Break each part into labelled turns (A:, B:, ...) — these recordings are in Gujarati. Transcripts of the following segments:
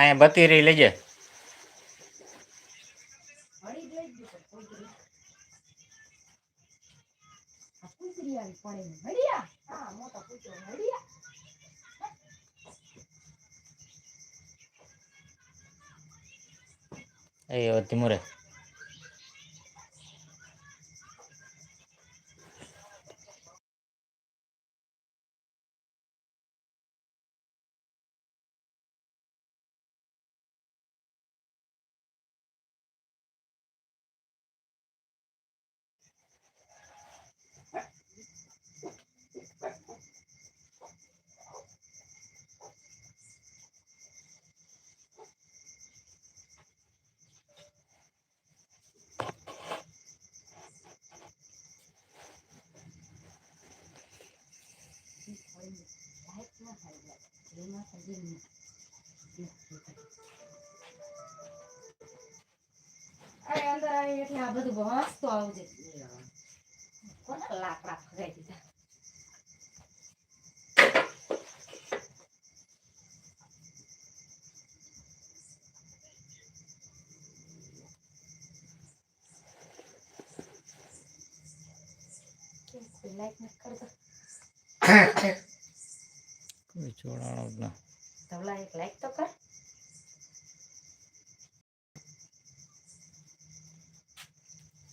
A: અહીંયા બતીરી લેજે એ હવે ધીમું રે
B: અરે અંદર આવી એટલે આ વાંચતો આવજે કોના લાકડા ફગાઈ દીધા like નથી કરતો?
A: કોઈ જોડાણો ના
B: ધવલા એક લાઈક તો કર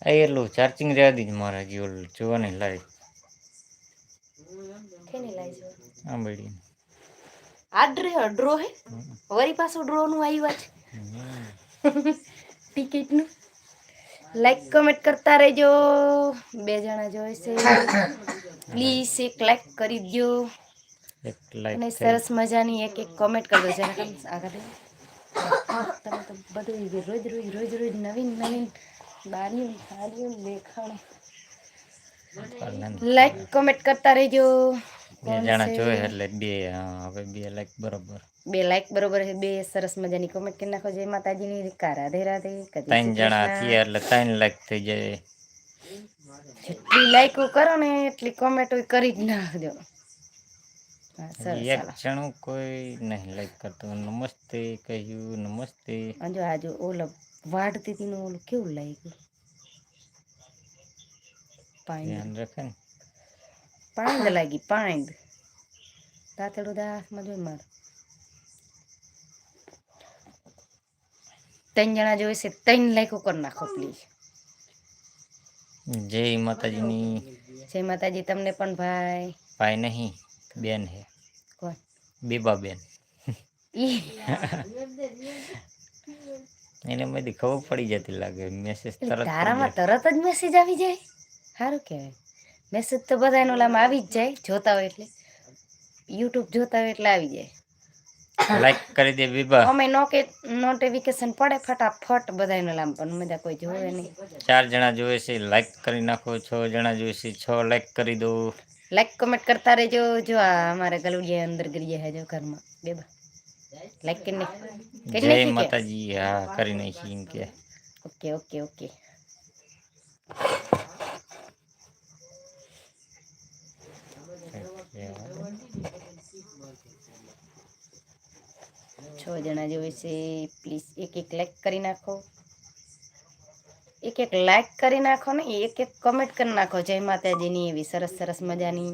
A: એટલું ચાર્જિંગ રહેતી જ મારા હજી ઓલું જોવાની લાઈટ
B: કેની like આ ડ્રો ડ્રો હે? વરી પાછું ડ્રો નું આવ્યું છે ટિકિટનું લાઈક કમેન્ટ કરતા રહેજો. બે જણા જોઈશે પ્લીઝ એક લાઈક કરી દો અને સરસ મજાની એક એક કોમેન્ટ કરજો જરા આગળ તમે તો બધું રોજ રોજ રોજ રોજ નવીન નવીન બારીઓ સાડીઓ દેખાડો લાઈક કમેન્ટ કરતા રહેજો
A: બે જણા જોયે એટલે બે હા, હવે બે લાઈક બરોબર
B: બે લાઈક બરોબર છે બે સરસ મજાની કોમેન્ટ કરી નાખો જય માતાજીની રીકા રાધે રાધે કદી
A: ત્રણ જણા થયા એટલે ત્રણ લાઈક થઈ જાય
B: જેટલી લાઈકો કરો ને એટલી કોમેન્ટો કરી જ નાખજો હા, સરસ
A: એક
B: ચાલો.
A: જણું કોઈ નહીં લાઈક કરતું નમસ્તે કહ્યું નમસ્તે
B: અને જો આ જો ઓલો વાઢતી હતી નું ઓલું કેવું લાગ્યું પાંદ
A: ધ્યાન રાખે ને
B: પાંદ લાગી પાંદ તાતડું દાસમાં જોઈ માર ત્રણ જણા જોઈશે ત્રણ લાઈકો કરી નાખો પ્લીઝ
A: જય માતાજીની
B: જય માતાજી તમને પણ ભાઈ
A: ભાઈ નહીં બેન હે
B: કોણ
A: બીબા બેન
B: ઈ
A: એને બધી ખબર પડી જતી લાગે મેસેજ તરત
B: તારામાં તરત જ મેસેજ આવી જાય? સારું કહેવાય. મેસેજ તો બધા એનો લામ આવી જ જાય જોતા હોય એટલે. યુટ્યુબ જોતા હોય એટલે આવી જાય.
A: લાઈક કરી દે વિભા.
B: અમે નોકે નોટિફિકેશન પડે ફટાફટ બધા એનો લામ પણ મજા કોઈ જોવે નહીં.
A: ચાર જણા જોવે છે લાઈક કરી નાખો છ જણા જોવે છે છ લાઈક કરી દો.
B: લાઈક કમેન્ટ કરતા રહેજો જો આ અમારા ગલુડિયા અંદર ગરી ગયા જો ઘરમાં. બેબા લાઈક કરી નાખ કરી
A: જય
B: નાખી કે
A: માતાજી હા કરી નાખી એમ કે
B: ઓકે ઓકે ઓકે છ જણા જોવે છે પ્લીઝ એક એક લાઈક કરી નાખો એક એક લાઈક કરી નાખો ને એક એક કમેન્ટ કરી નાખો જય માતાજીની એવી સરસ સરસ મજાની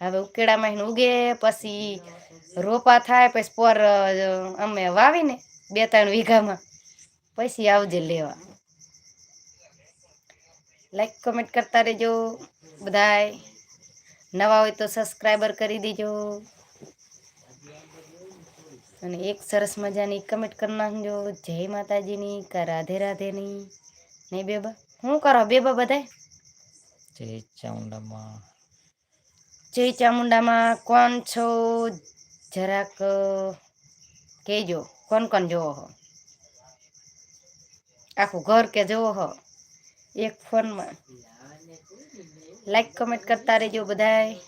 B: હવે ઉકેડામાં એને ઉગે પછી રોપા થાય પછી પર અ, અમે વાવીને બે ત્રણ વીઘામાં પછી આવજે લેવા લાઈક કમેન્ટ કરતા રહેજો બધાય નવા હોય તો સબસ્ક્રાઈબર કરી દેજો અને એક સરસ મજાની કમેન્ટ કરી નાખજો જય માતાજીની કા રાધે રાધેની નહીં બેબા શું કરો બેબા બધાય
A: જય ચામુંડામાં
B: જય ચામુંડામાં કોણ છો? જરાક કહેજો કોણ કોણ જોવો હો? આખું ઘર કે જોવો હો? એક ફોનમાં. લાઈક કમેન્ટ કરતા રહેજો બધાય.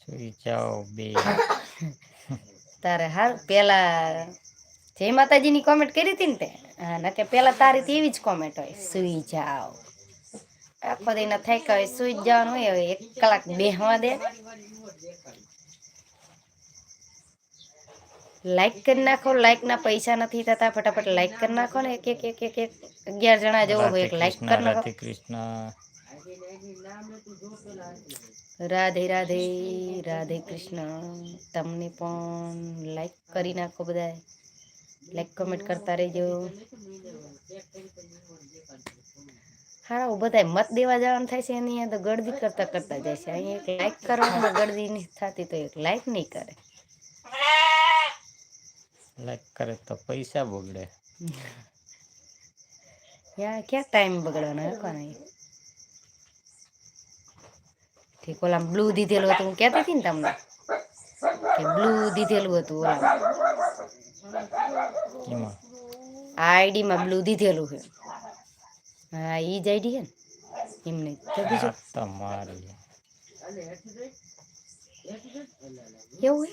A: સુઈ જાઓ બે.
B: તારે હાલ પેલા જય માતાજીની કોમેન્ટ કરી હતી ને તે? હા નકે પેલા તારી એવી જ કોમેન્ટ હોય સુઈ જાઓ. આખો દઈને થાય કે હવે સુઈ જ જવાનું હોય હવે એક કલાક બેહવા દે. લાઈક કરી નાખો લાઈક ના પૈસા નથી થતા ફટાફટ લાઈક કરી નાખો ને એક એક એક એક એક અગિયાર જણા જેવો હોય એક લાઈક કરી નાખો.
A: કૃષ્ણ.
B: રાધે રાધે રાધે કૃષ્ણ. તમને પણ લાઈક કરી નાખો બધા લાઈક કમેન્ટ કરતા રહેજો. હા બધા મત દેવા જવાનું થાય છે એની તો ગળદી કરતા કરતા જાય છે. અહીંયા એક લાઈક કરવામાં ગળદી નહીં થતી તો એક લાઈક નહીં કરે.
A: લાઈક કરે તો પૈસા બગડે.
B: યા ક્યાં ટાઈમ બગડવાનો હે ઠીક ઓલા બ્લુ દીધેલું હતું હું કહેતી હતી ને તમને? કે બ્લુ દીધેલું હતું ઓલા
A: એમાં.
B: આ આઈડીમાં બ્લુ દીધેલું છે. હા ઈ જ આઈડી છે ને? એમને તો બીજું?
A: તમારી.
B: કેવું.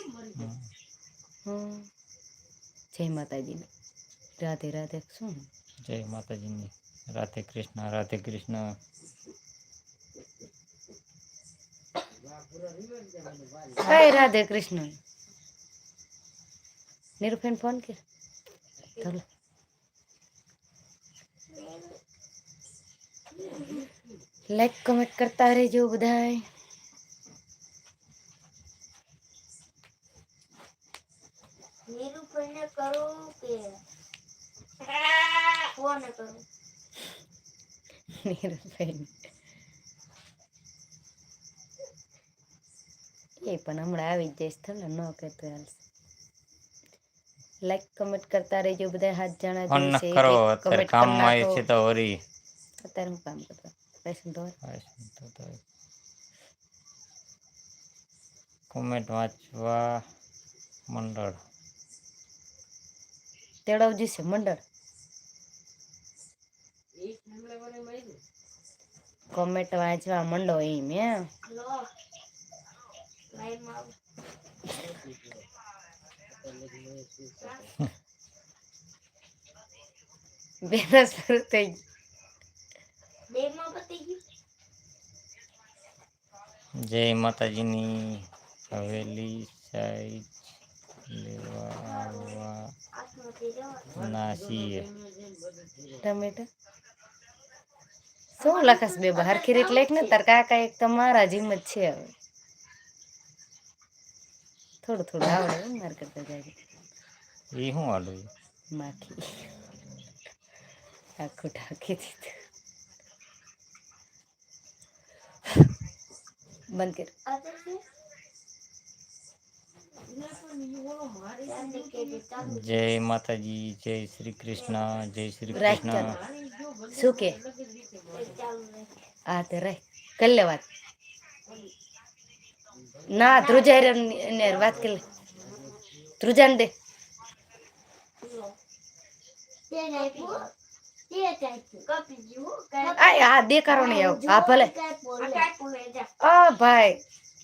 A: હમ.
B: જય માતાજીને. રાધે રાધે. શું?
A: જય માતાજીની. રાધે કૃષ્ણ રાધે કૃષ્ણ.
B: કઈ રાધે કૃષ્ણ નિરૂપેન ફોન કર ચાલો લાઈક કમેન્ટ કરતા રહેજો બધાય
C: નિરૂપણને કરું કે કોને કરું
B: નિરૂપેન એ પણ હમણાં આવી જ જઈશ થલે ન કહેતો હાલશે લાઈક કમેન્ટ કરતા રહેજો બધા હાથ જણા
A: ફોન ન કરો અત્યારે
B: કામ
A: કામમાં છે તો વરી.
B: અત્યારે હું કામ કરતો પૈસા ધોવા
A: કોમેન્ટ વાંચવા મંડળ.
B: તેડવજી છે મંડળ? કોમેન્ટ વાંચવા મંડો એમ હે
C: લો લાઈનમાં આવું
B: બેના શરૂ થઈ ગઈ.
C: દેવમાં પતી ગયું
A: જય માતાજીની હવેલી સાઈજ લેવા આવવા
C: આસમાંથી જવા
A: ના છીએ
B: ટમેટા શું લખસ બે હરખી રીત લેખ ને તાર કાકા એક તમારા જેમ જ છે હવે થોડું થોડું આવડે હો માર કરતા જાય
A: એ શું આડું
B: માખી આખું ઢાંકી દીધું બંધ કર
C: આ તો છે ત્યાંથી કહેજે ચાલુ
A: જય માતાજી જય શ્રી કૃષ્ણ જય શ્રી
B: રાખ
A: કૃષ્ણ
B: ચાલ શું કે
C: છે, ચાલુ રહે
B: આ તે રહે કરી લે વાત ના ધ્રુજાઈ ને વાત કરી લે ધ્રુજાને દે
C: તે નાખ્યું તે નાખ્યું કપી ગયું કાંઈ
B: આ આ દેખાડો નહીં આવ હા ભલે
C: કાંઈ બોલે કાંઈ બોલે જા
B: આ ભાઈ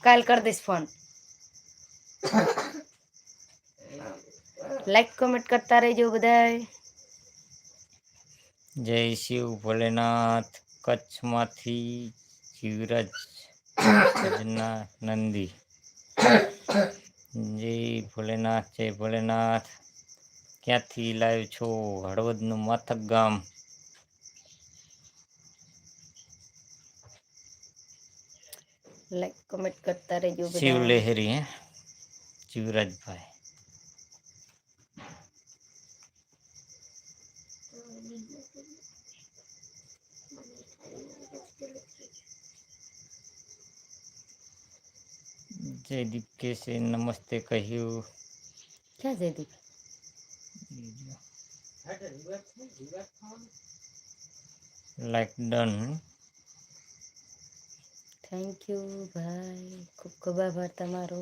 B: કાલ કરી દઈશ ફોન લાઈક કમેન્ટ કરતા રહેજો બધાય
A: જય શિવ ભોલેનાથ કચ્છમાંથી જીવરાજ ભજના નંદી. જય ભોલેનાથ જય ભોલેનાથ. ક્યાંથી લાવ્યો છો હળવદનું માથક ગામ?
B: લાઈક કમેન્ટ કરતા રહેજો
A: શિવ લહેરી હે? જીવરાજભાઈ જયદીપ કે છે નમસ્તે કહ્યું
B: ક્યાં Jaydeep
A: like done
B: thank you ભાઈ ખૂબ ખૂબ આભાર તમારો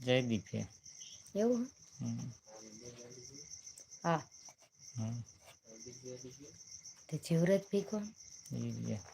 A: જયદીપ હે
B: એવું હે?
A: હમ,
B: હા
A: હમ.
B: તે જીવરાજ ભાઈ કોણ
A: ઈ જે. ઈ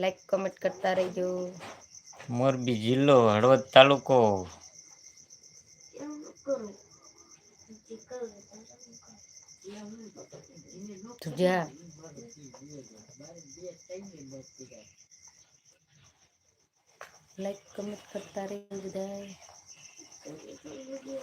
B: લાઈક કમેન્ટ કરતા રહેજો
A: મોરબી જિલ્લો હળવદ તાલુકો
C: એવું ન કરું જે કરું એ તારે ન કરું.
B: તું જા લાઈક કમેન્ટ કરતા રહેજો બધાય પાછું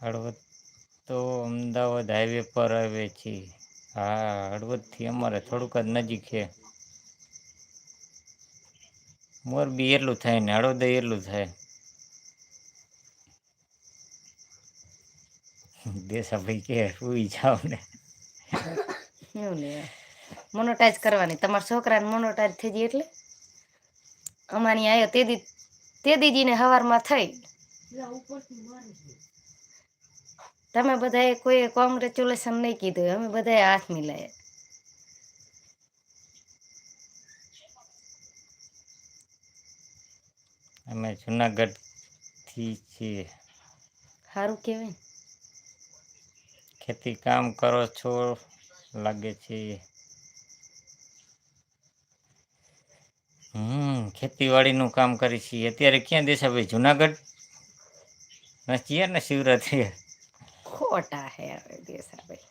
A: હળવદ તો અમદાવાદ હાઈવે પર આવે છે. હા, હળવદથી અમારે થોડુંક જ નજીક છે. મોરબી એટલું થાય ને હળવદ એટલું થાય. દેસાભાઈ કે સુઈ જાવ ને.
B: મોનોટાઈઝ કરવાની. તમારા છોકરાને મોનોટાઈઝ થઈ જાય એટલે? અમારી આયો તે દી તે દીજીને હવારમાં થઈ
C: પેલા ઉપરથી મારે છે.
B: તમે બધાએ કોઈએ કોંગ્રેચ્યુલેશન નહીં કીધું અમે બધાએ હાથ મિલાયા.
A: અમે જુનાગઢથી છીએ.
B: સારું કહેવાય
A: ખેતી કામ કરો છો લાગે છે. હમ ખેતીવાડીનું કામ કરી છીએ. અત્યારે ક્યાં દેસાભાઈ જુનાગઢ? છીએ ને શિવરાત્રી?
B: ખોટા હે હવે દેસાભાઈ.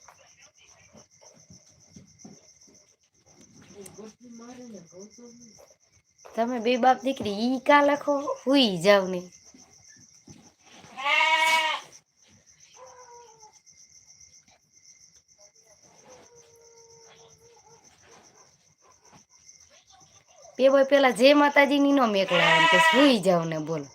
B: તમે બે બાપ દીકરી, ઈ કા લખો? હુઈ જાવ ને બે ભાઈ પેલા જે માતાજી ની નો મેકલા કે સુઈ જાવ ને બોલો.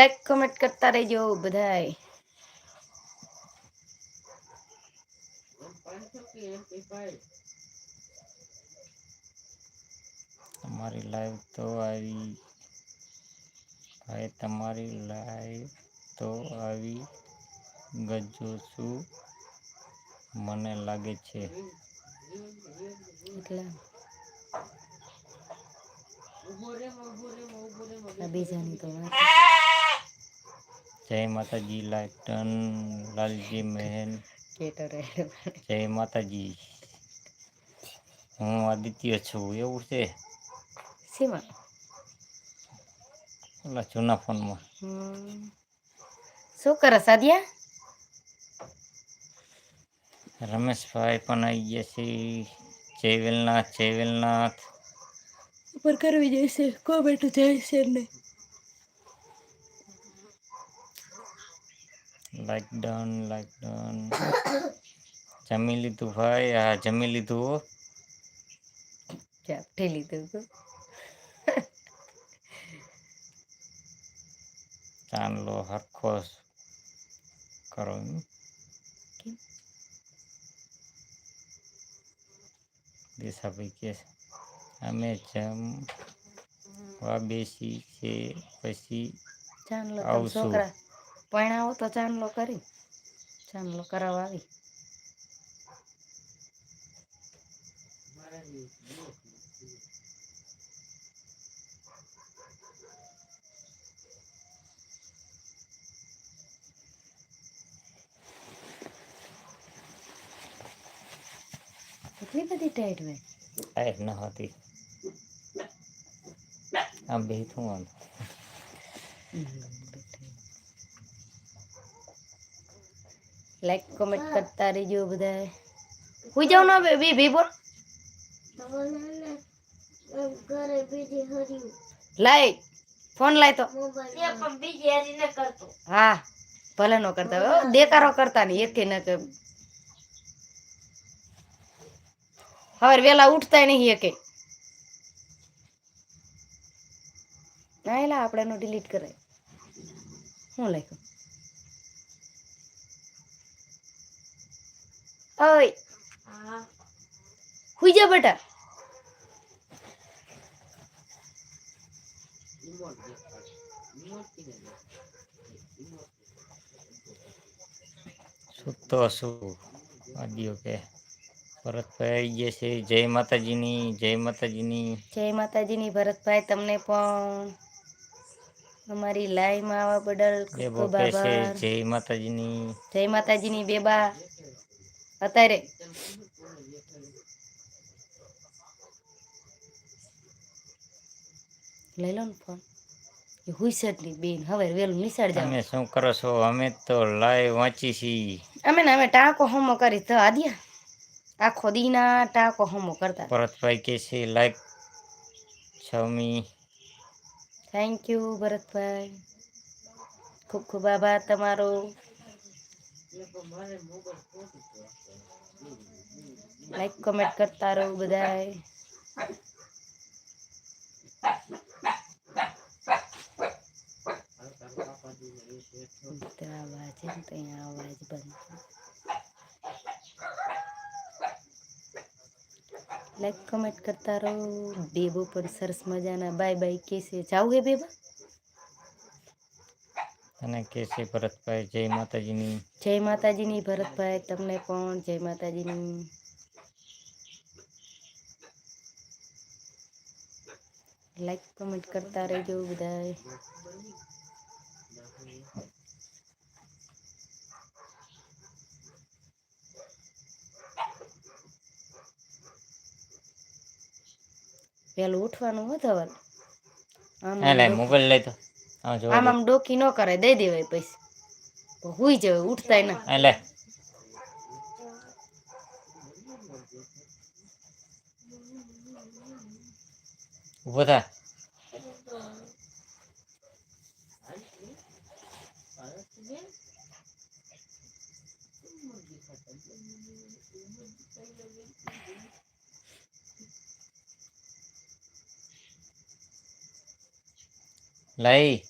B: લાઈક કમેન્ટ કરતા રહેજો બધાય.
A: તમારી લાઈવ તો આવી ભાઈ તમારી લાઈવ તો આવી ગજો છું મને લાગે છે?
B: એટલે. આ બીજાની તો
A: જય માતાજી લાઈક ટન લાલજી મહેન
B: કેટર
A: જય માતાજી હું આદિત્ય છું એવું છે
B: સીમા
A: ઓલા જૂના ફોનમાં
B: હમ. શું કરે સાદિયા
A: રમેશભાઈ પણ આવી ગયા છે જય વેલનાથ જય વેલનાથ
B: ઉપર કરવી જઈશે કોમેન્ટ જાય છે ને
A: લાઈક ડન લાઈક ડન જમી લીધું ભાઈ? હા જમી લીધું
B: ચાપટી લીધું તું
A: ચાંદલો હરખો કરો? દેસાભાઈ કે અમે જમવા બેસી છે પછી આવશું.
B: છોકરા પરણાવો તો ચાંદલો કરી. ચાંદલો કરાવવા આવી. એટલી બધી ટાઈટ હોય?
A: ટાઈટ ન હતી. આમ બે શું વાંધો
B: લાઈક કોમેન્ટ કરતા રહેજો બધા હું જાઉં ના બે બે બોલ લાય ફોન લાય તો હા ભલે નો કરતા હોય, હો, દેકારો કરતા નહીં એકે ન કે. હવે વેલા ઉઠતા નહીં એકે. ના એલા આપણે ડિલીટ કરાય. શું લખ્યું? ઓય
C: હા
B: હુઈ જા બેટા
A: સૂતો છું આદિઓ કે ભરતભાઈ આવી ગયા છે જય માતાજીની જય માતાજીની
B: જય માતાજીની ભરતભાઈ તમને પણ અમારી લાઈવમાં આવવા બદલ ખૂબ
A: બેબો
B: ખૂબ
A: કહે છે
B: આભાર
A: જય માતાજીની
B: જય માતાજીની બેબા અત્યારે લઈ લો ને ફોન એ હુઈસર ની બેન હવે વેલું નિસાડ જાવ
A: તમે શું કરો છો અમે તો લાઈવ વાંચી છીએ
B: અમે ને અમે ટાંકો હમો કરી તો આદિયા આખો દીના ટાંકો હમો કરતા
A: ભરતભાઈ કહે છે લાઈક છમી
B: થેન્ક યુ ભરતભાઈ ખૂબ ખૂબ આભાર તમારો લાઈક કમેન્ટ કરતા રહો બધાય તો અવાજ છે ને તો અહીંયા અવાજ બંધ લાઈક કમેન્ટ કરતા રહો બેબો પણ સરસ મજાના બાય બાય કે છે જાવું હે બેબા
A: અને કહે છે ભરતભાઈ? જય માતાજીની.
B: જય માતાજીની ભરતભાઈ તમને પણ જય માતાજીની. લાઈક કમેન્ટ કરતા રહેજો બધા પેલું ઉઠવાનું હોય
A: મોબાઈલ લઈ તો
B: આમ. આમ ડોકી ન કરે દઈ દેવાય પૈસા. હુઈ જવાય ઉઠતાય ના.
A: લે. ઊભો થા. લઈ.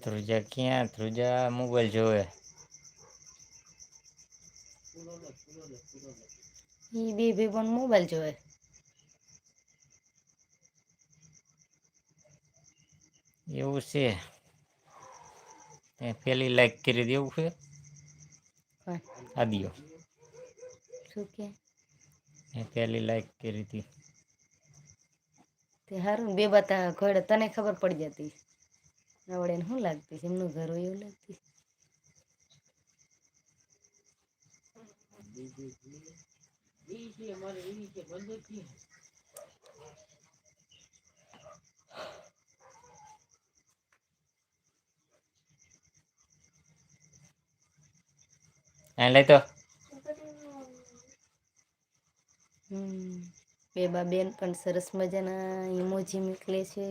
A: ધ્રુજા ક્યાં ધ્રુજા મોબાઈલ જોવે
B: ઈ બે બે પણ મોબાઈલ જોવે
A: એવું છે તે પેલી લાઈક કરી દેવું છે
B: હા,
A: આદિઓ
B: શું કે
A: એ પેલી લાઈક કરી હતી
B: તે હારું બે બાતા ઘોડે તને ખબર પડી જતી આવડે ને શું લાગતી? એમનું ઘર હોય એવું લાગતી?
A: હા લઈ તો.
B: હમ બેબા બેન પણ સરસ મજાના ઇમોજી મોકલે છે.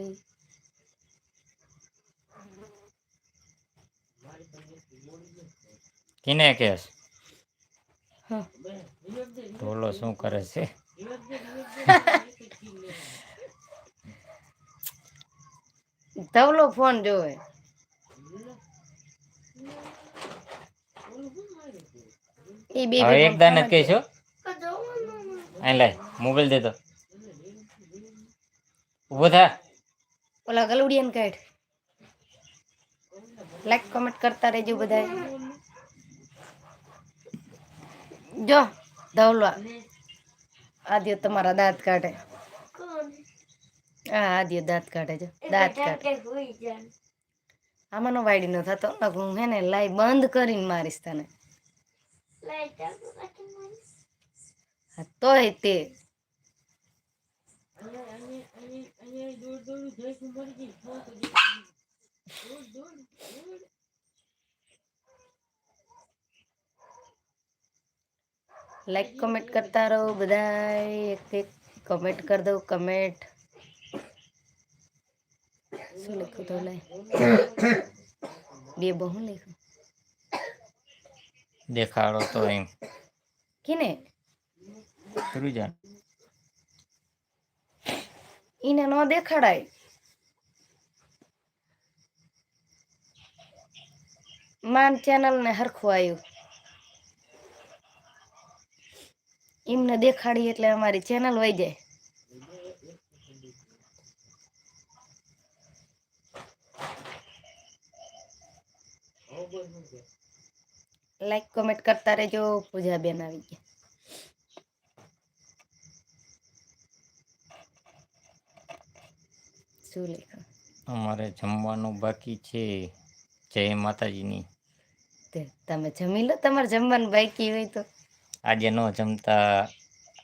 A: કિને કેસ? ઢોલો શું કરે છે?
B: ધવલો ફોન જોવે. એ બે
A: હવે એક દાને જ કહીશો? અહીં લાય મોબાઈલ દે તો. ઊભો થા.
B: ઓલા ગલુડિયન કાઢ. લાઈક કોમેન્ટ કરતા રહેજો બધા જો ધવલવા. આદિયો તમારા દાંત કાઢે. હા આદ્ય દાંત કાઢે જો. દાંત કાઢે.
C: કે હોઈ જાય.
B: આમાંનો વાયડી નો થતો. હું હે ને લાઈ બંધ કરીને મારીશ તને.
C: લાઈટ ચાલુ રાખી મને
B: હા, તોય તે લાઈક કમેન્ટ કરતા રહો બધા એક એક કમેન્ટ કરી દઉં કમેન્ટ શું લખ્યું તો લાય બે બહુ લખ્યું
A: દેખાડો તો એમ
B: કિને
A: કરું જા
B: ઈને ન દેખાડાય માન ચેનલ ને હરખું આવ્યું એમને દેખાડી એટલે અમારી ચેનલ વહી જાય લાઈક કમેન્ટ કરતા રહેજો પૂજા બેન આવી ગયા શું લખ્યું
A: અમારે જમવાનું બાકી છે જય માતાજીની
B: તે તમે જમી લો તમારે જમવાનું બાકી હોય તો
A: આજે ન જમતા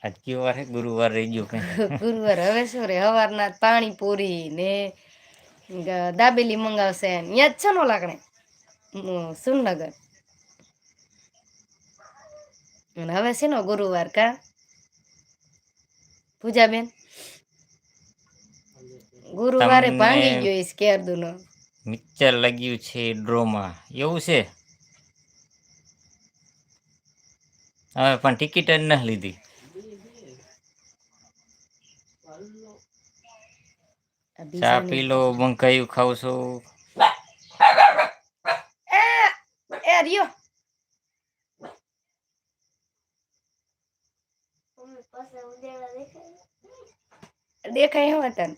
A: આજ કયો વાર હે ગુરુવાર રહી ગયો કઈ
B: ગુરુવાર હવે શું રે હવારના પાણીપુરી ને ગ- દાબેલી મંગાવશે ને યાદ છે ને લાગણે સુરનગર અને હવે છે ને ગુરુવાર કા પૂજાબેન ગુરુવારે
A: તમને-
B: ભાંગી ગયો ઈ સ્કેરદુનો
A: મિક્સર લાગ્યું છે ડ્રોમાં. એવું છે? હવે પણ ટિકિટ જ નથી લીધી. ચા પી લો બંકાયું ખાવ છો
B: એ
C: દેખાય
B: હો તને.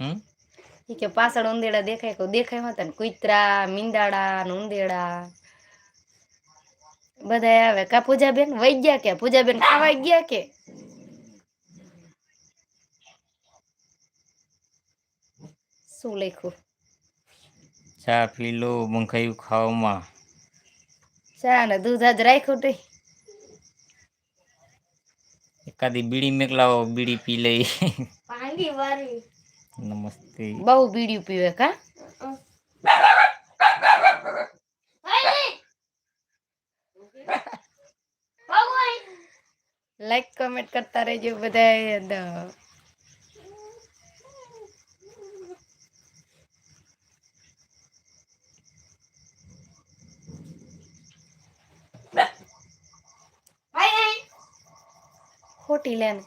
A: હમ?
B: કે પાછળ ઉંદેડા દેખાય કહું દેખાય હોતા ને કૂતરા મીંદાડા ને ઉંદેડા. બધા આવે. કા પૂજાબેન? વઈ ગયા કે? પૂજાબેન ખાવા ગયા કે? શું લખ્યું?
A: ચા પી લો મંખાયું ખાવામાં.
B: ચા ને દૂધ આજ રાખ્યું તે.
A: એકાદી બીડી મેકલાવો બીડી પી લઈ.
C: ભાંગી વારી
A: નમસ્તે
B: બહુ બીડીયું પીવે કા લાઈક કમેન્ટ કરતા રહેજો બધા ખોટી લે ને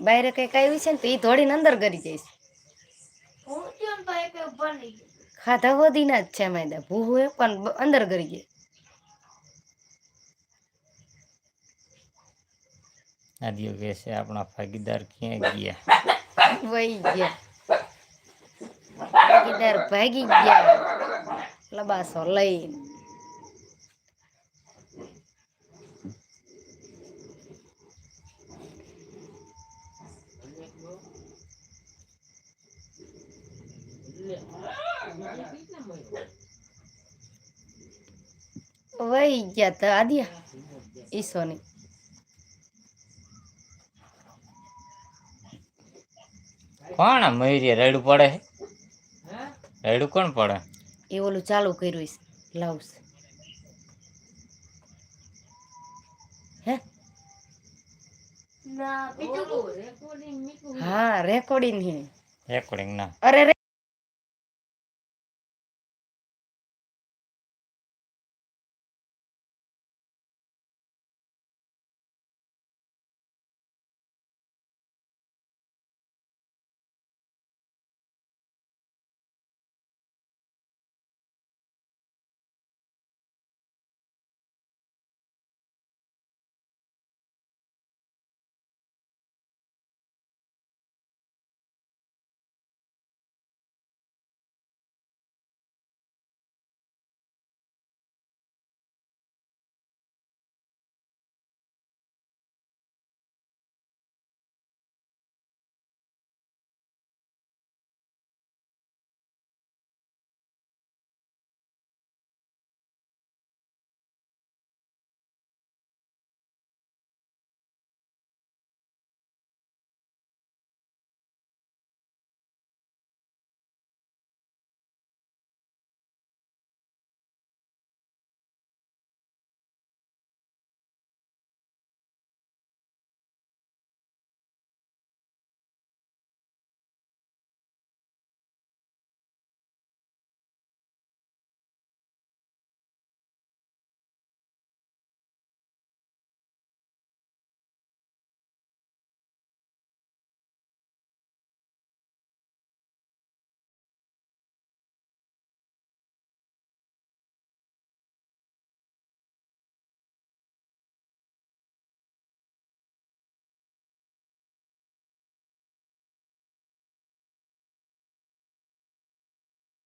B: બહાર કઈક આવ્યું છે ને તો એ ધોડીને અંદર કરી જઈશ ખાધા વધીના જ છે માયદા ભૂવું એ પણ બ- અંદર કરી જાય
A: આદિઓ કહે છે આપણા ભાગીદાર ક્યાં ગયા
B: વહી ગયા ભાગીદાર ભાગી ગયા લબાસો લઈને વહી ગયા તો આદિયા ઈસોની
A: કોણ મયુરી રેડું પડે છે રેડું કોણ પડે
B: એ ઓલું ચાલુ કર્યું છે લાવશે હે
D: ના બીજું
B: હા રેકોર્ડિંગ હે
A: રેકોર્ડિંગ ના
B: અરે રે